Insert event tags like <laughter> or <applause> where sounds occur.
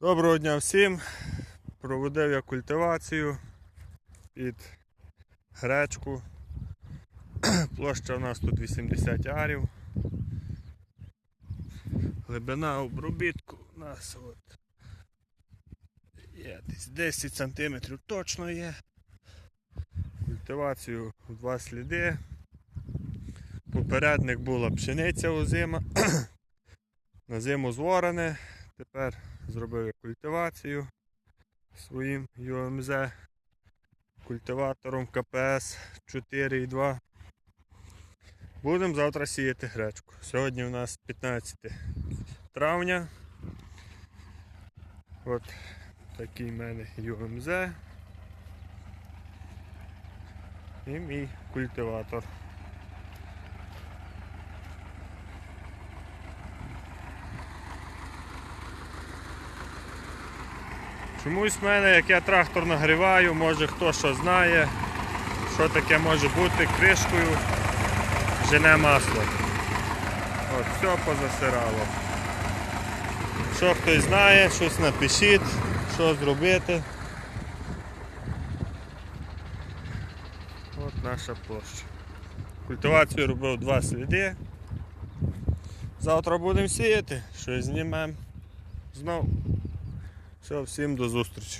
Доброго дня всім. Проводив я культивацію під гречку. <clears throat> Площа у нас тут 80 арів. Глибина обробітку у нас от є десь 10 см точно є. Культивацію в два сліди. Попередник була пшениця озима. <clears throat> На зиму зворене. Тепер зробив культивацію своїм ЮМЗ культиватором КПС 4.2. Будемо завтра сіяти гречку. Сьогодні у нас 15 травня. От такий в мене ЮМЗ. І мій культиватор. Чомусь в мене, як я трактор нагріваю, може хто що знає, що таке може бути кришкою, жене масло. От, все позасирало. Що хтось знає, щось напишіть, що зробити. От наша площа. Культивацію робив два сліди. Завтра будемо сіяти, щось знімемо. Знову. Все, всім до зустрічі.